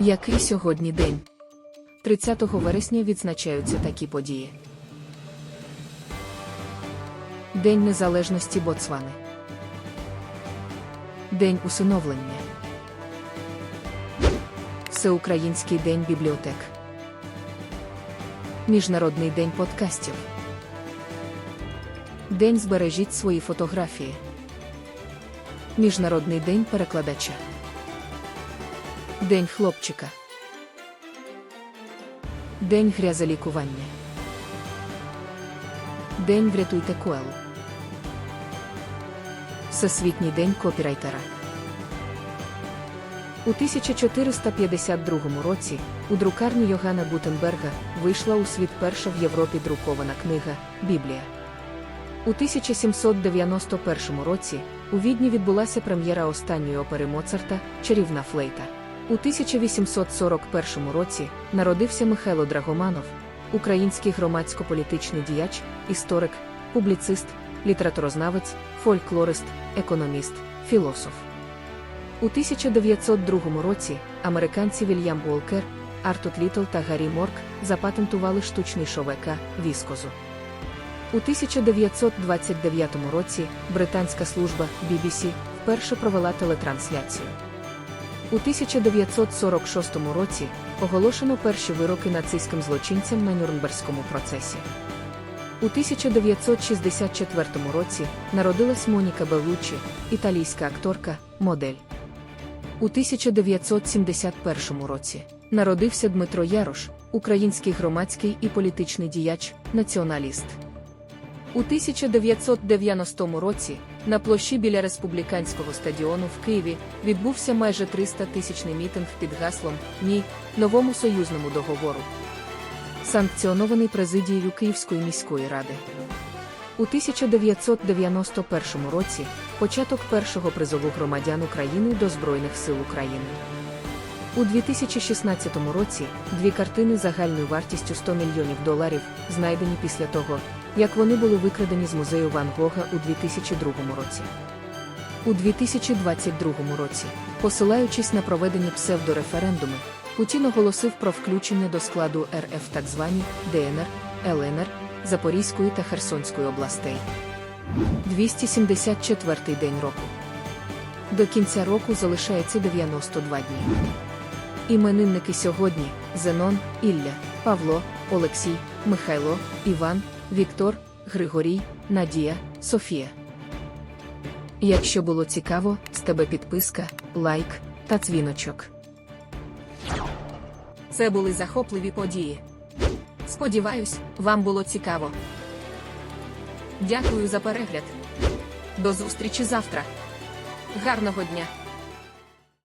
Який сьогодні день? 30 вересня відзначаються такі події. День Незалежності Боцвани. День усиновлення. Всеукраїнський день бібліотек. Міжнародний день подкастів. День збережіть свої фотографії. Міжнародний день перекладача. День хлопчика. День грязелікування. День врятуйте Коелу. Всесвітній день копірайтера. У 1452 році у друкарні Йогана Гутенберга вийшла у світ перша в Європі друкована книга Біблія. У 1791 році у Відні відбулася прем'єра останньої опери Моцарта Чарівна флейта. У 1841 році народився Михайло Драгоманов, український громадсько-політичний діяч, історик, публіцист, літературознавець, фольклорист, економіст, філософ. У 1902 році американці Вільям Уолкер, Артут Літл та Гаррі Морк запатентували штучний шовека віскозу. У 1929 році британська служба BBC вперше провела телетрансляцію. У 1946 році оголошено перші вироки нацистським злочинцям на Нюрнберзькому процесі. У 1964 році народилась Моніка Беллуччі, італійська акторка, модель. У 1971 році народився Дмитро Ярош, український громадський і політичний діяч, націоналіст. У 1990 році на площі біля республіканського стадіону в Києві відбувся майже 300-тисячний мітинг під гаслом Ні новому союзному договору, санкціонований президією Київської міської ради. У 1991 році початок першого призову громадян України до Збройних сил України. У 2016 році дві картини загальною вартістю 100 мільйонів доларів знайдені після того, як вони були викрадені з музею Ван Гога у 2002 році. У 2022 році, посилаючись на проведені псевдореферендуми, Путін оголосив про включення до складу РФ так звані ДНР, ЛНР, Запорізької та Херсонської областей. 274-й день року. До кінця року залишається 92 дні. Іменинники сьогодні Зенон, Ілля, Павло, Олексій, Михайло, Іван, Віктор, Григорій, Надія, Софія. Якщо було цікаво, з тебе підписка, лайк та дзвіночок. Це були захопливі події. Сподіваюсь, вам було цікаво. Дякую за перегляд. До зустрічі завтра. Гарного дня!